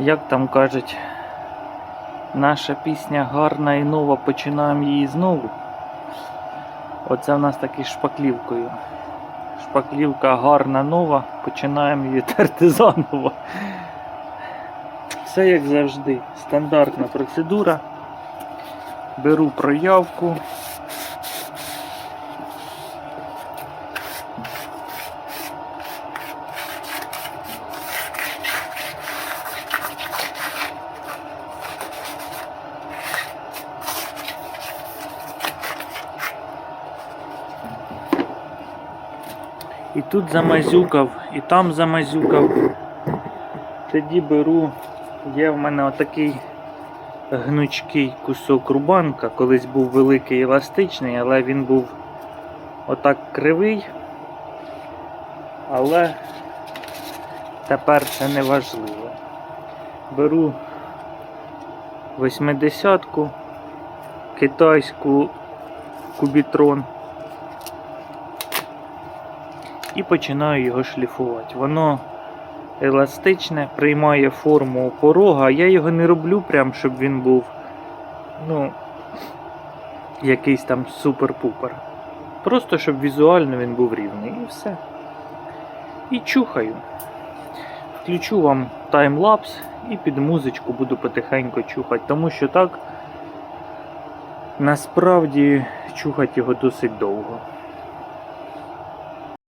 Як там кажуть, наша пісня гарна і нова, починаємо її знову. Оце в нас таки шпаклівкою. Шпаклівка гарна нова, починаємо її терти заново. Все як завжди, стандартна процедура. Беру проявку. І тут замазюкав, і там замазюкав. Тоді беру, є в мене отакий гнучкий кусок рубанка, колись був великий еластичний, але він був отак кривий. Але тепер це не важливо. Беру 80-ку, китайську кубітрон і починаю його шліфувати. Воно еластичне, приймає форму порога. Я його не роблю прям, щоб він був ну, якийсь там супер-пупер. Просто щоб візуально він був рівний і все. І чухаю. Включу вам таймлапс і під музичку буду потихеньку чухати, тому що так насправді чухати його досить довго.